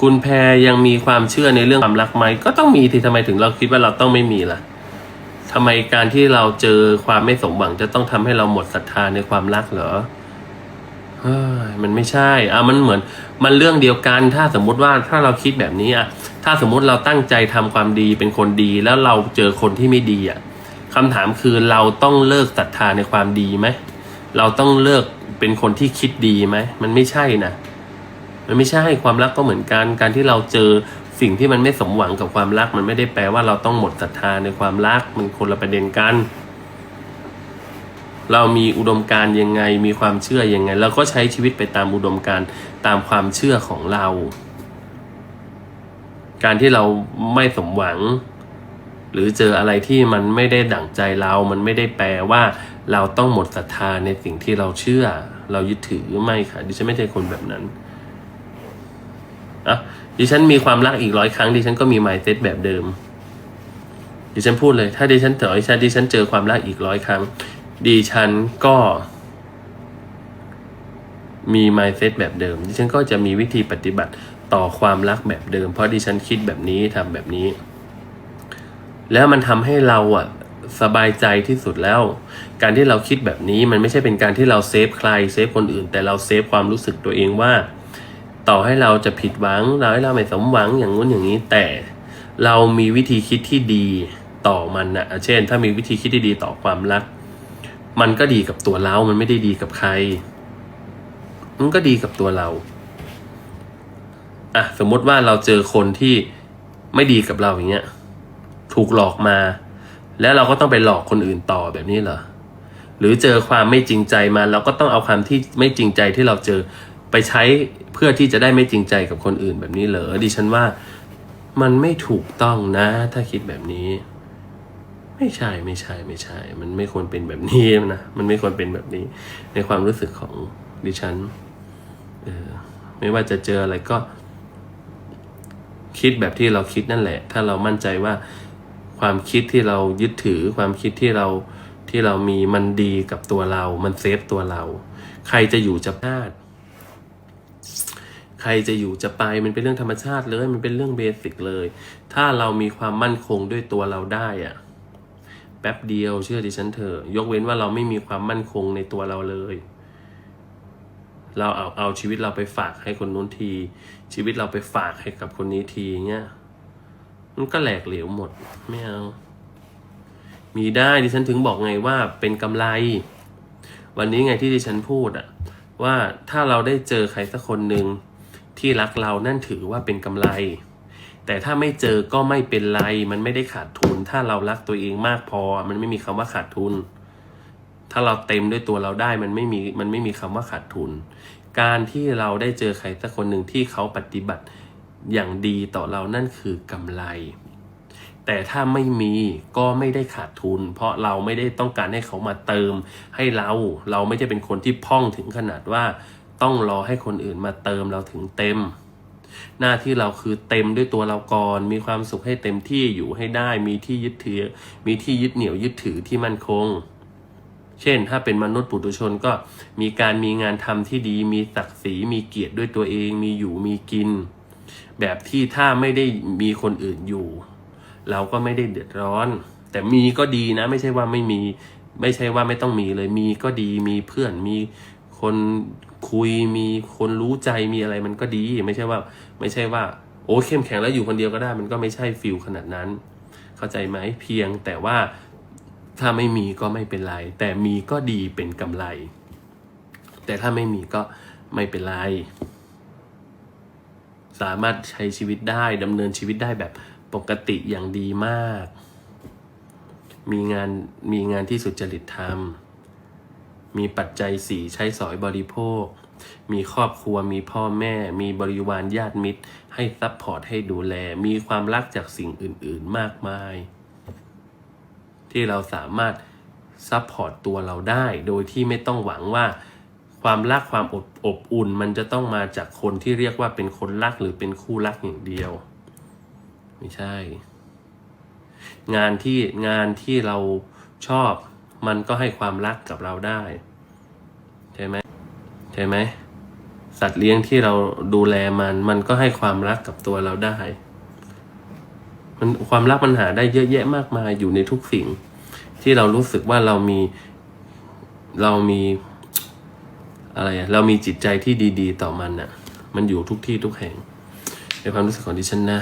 คุณแพรยังมีความเชื่อในเรื่องความรักไหมก็ต้องมีที่ทำไมถึงเราคิดว่าเราต้องไม่มีล่ะทำไมการที่เราเจอความไม่สมหวังจะต้องทำให้เราหมดศรัทธาในความรักเหรอเฮ้ยมันไม่ใช่อะมันเหมือน มันเรื่องเดียวกัน ถ้าสมมุติว่าถ้าเราคิดแบบนี้อะ ถ้าสมมุติเราตั้งใจทำความดีเป็นคนดี แล้วเราเจอคนที่ไม่ดีอะคำถามคือเราต้องเลิกศรัทธาในความดีไหม เราต้องเลิกเป็นคนที่คิดดีไหม มันไม่ใช่นะ มันไม่ใช่ความรักก็เหมือนกัน การที่เราเจอสิ่งที่มันไม่สมหวังกับความรัก มันไม่ได้แปลว่าเราต้องหมดศรัทธาในความรักมันคนละประเด็นกัน เรามีอุดมการณ์ยังไงมีความเชื่อยังไงเราก็ใช้ชีวิตไปตามอุดมการณ์ตามความเชื่อของเรา การที่เราไม่สมหวัง หรือเจออะไรที่มันไม่ได้ดั่งใจเรา มันไม่ได้แปลว่าเราต้องหมดศรัทธาในสิ่งที่เราเชื่อ เรายึดถือไม่ค่ะดิฉันไม่ใช่คนแบบนั้น อะดิฉันมีความรักอีกร้อยครั้งดิฉันก็มี mindset แบบเดิม ดิฉันพูดเลย ถ้าดิฉันเจอดิฉันดิฉันเจอความรักอีกร้อยครั้ง ดิฉันก็ มี mindset แบบเดิม ดิฉันก็จะมีวิธีปฏิบัติต่อความรักแบบเดิม เพราะดิฉันคิดแบบนี้ทำแบบนี้ แล้วมันทำให้เราอะสบายใจที่สุดแล้ว การที่เราคิดแบบนี้มันไม่ใช่เป็นการที่เราเซฟใครเซฟคนอื่น แต่เราเซฟความรู้สึกตัวเองว่า ต่อให้เราจะผิดหวังเราให้เราไม่สมหวังอย่างงู้นอย่างนี้ แต่เรามีวิธีคิดที่ดีต่อมันนะเช่น ถ้ามีวิธีคิดที่ดีต่อความรัก มันก็ดีกับตัวเรา มันไม่ได้ดีกับใคร มันก็ดีกับตัวเราอะสมมติว่าเราเจอคนที่ไม่ดีกับเราอย่างเงี้ย ถูกหลอกมา แล้วเราก็ต้องไปหลอกคนอื่นต่อแบบนี้เหรอหรือเจอความไม่จริงใจมาเราก็ต้องเอาความที่ไม่จริงใจที่เราเจอ ไปใช้เพื่อที่จะได้ไม่จริงใจกับคนอื่นแบบนี้เหรอดิฉันว่ามันไม่ถูกต้องนะ ถ้าคิดแบบนี้ ไม่ใช่ไม่ใช่ไม่ใช่ มันไม่ควรเป็นแบบนี้นะมันไม่ควรเป็นแบบนี้ ในความรู้สึกของดิฉันเออไม่ว่าจะเจออะไรก็ คิดแบบที่เราคิดนั่นแหละ ถ้าเรามั่นใจว่าความคิดที่เรายึดถือความคิดที่เราที่เรามีมันดีกับตัวเรา มันเซฟตัวเรา ใครจะอยู่จะพลาด ใครจะอยู่จะไปมันเป็นเรื่องธรรมชาติเลย มันเป็นเรื่องเบสิกเลย ถ้าเรามีความมั่นคงด้วยตัวเราได้อะแป๊บเดียวเชื่อดิฉันเถอะยกเว้นว่าเราไม่มีความมั่นคงในตัวเราเลย เราเอาเอาชีวิตเราไปฝากให้คนนู้นที ชีวิตเราไปฝากให้กับคนนี้ทีเงี้ยมันก็แหลกเหลวหมดไม่เอามีได้ดิฉันถึงบอกไงว่าเป็นกำไร วันนี้ไงที่ดิฉันพูดอะว่าถ้าเราได้เจอใครสักคนหนึ่ง ที่รักเรานั่นถือว่าเป็นกำไร แต่ถ้าไม่เจอก็ไม่เป็นไร มันไม่ได้ขาดทุน ถ้าเรารักตัวเองมากพอ มันไม่มีคำว่าขาดทุน ถ้าเราเต็มด้วยตัวเราได้มันไม่มีมันไม่มีคำว่าขาดทุน การที่เราได้เจอใครสักคนหนึ่งที่เขาปฏิบัติอย่างดีต่อเรานั่นคือกำไร แต่ถ้าไม่มีก็ไม่ได้ขาดทุน เพราะเราไม่ได้ต้องการให้เขามาเติม ให้เราเราไม่ได้เป็นคนที่พ่องถึงขนาดว่า ต้องรอให้คนอื่นมาเติมเราถึงเต็ม หน้าที่เราคือเต็มด้วยตัวเราก่อน มีความสุขให้เต็มที่อยู่ให้ได้ มีที่ยึดถือ มีที่ยึดเหนี่ยวยึดถือที่มั่นคง เช่น ถ้าเป็นมนุษย์ปุถุชนก็มีการมีงานทำที่ดี มีศักดิ์ศรี มีเกียรติด้วยตัวเอง มีอยู่มีกิน แบบที่ถ้าไม่ได้มีคนอื่นอยู่ เราก็ไม่ได้เดือดร้อน แต่มีก็ดีนะ ไม่ใช่ว่าไม่มี ไม่ใช่ว่าไม่ต้องมีเลย มีก็ดี มีเพื่อน มีคน คุยมีคนรู้ใจมีอะไรมันก็ดี ไม่ใช่ว่า ไม่ใช่ว่า โอ้เข้มแข็งแล้วอยู่คนเดียวก็ได้ มันก็ไม่ใช่ฟิลขนาดนั้น เข้าใจไหมเพียงแต่ว่าถ้าไม่มีก็ไม่เป็นไร แต่มีก็ดีเป็นกำไร แต่ถ้าไม่มีก็ไม่เป็นไร สามารถใช้ชีวิตได้ดำเนินชีวิตได้แบบปกติอย่างดีมาก มีงานมีงานที่สุจริตทำ มีปัจจัยสี่ใช้สอยบริโภค มีครอบครัวมีพ่อแม่ มีบริวารญาติมิตร ให้ซัพพอร์ตให้ดูแล มีความรักจากสิ่งอื่น ๆ มากมาย ที่เราสามารถซัพพอร์ตตัวเราได้ โดยที่ไม่ต้องหวังว่า ความรักความอบอบอุ่น มันจะต้องมาจากคนที่เรียกว่าเป็นคนรักหรือเป็นคู่รักอย่างเดียว ไม่ใช่ งานที่งานที่เราชอบ มันก็ให้ความรักกับเราได้ใช่ไหมใช่ไหมสัตว์เลี้ยงที่เราดูแลมัน มันก็ให้ความรักกับตัวเราได้ มันความรักมันหาได้เยอะแยะมากมายอยู่ในทุกสิ่ง ที่เรารู้สึกว่าเรามีเรามีอะไรอะเรามีจิตใจที่ดี ๆ ต่อมันอะมันอยู่ทุกที่ทุกแห่งในความรู้สึกของดิฉันนะ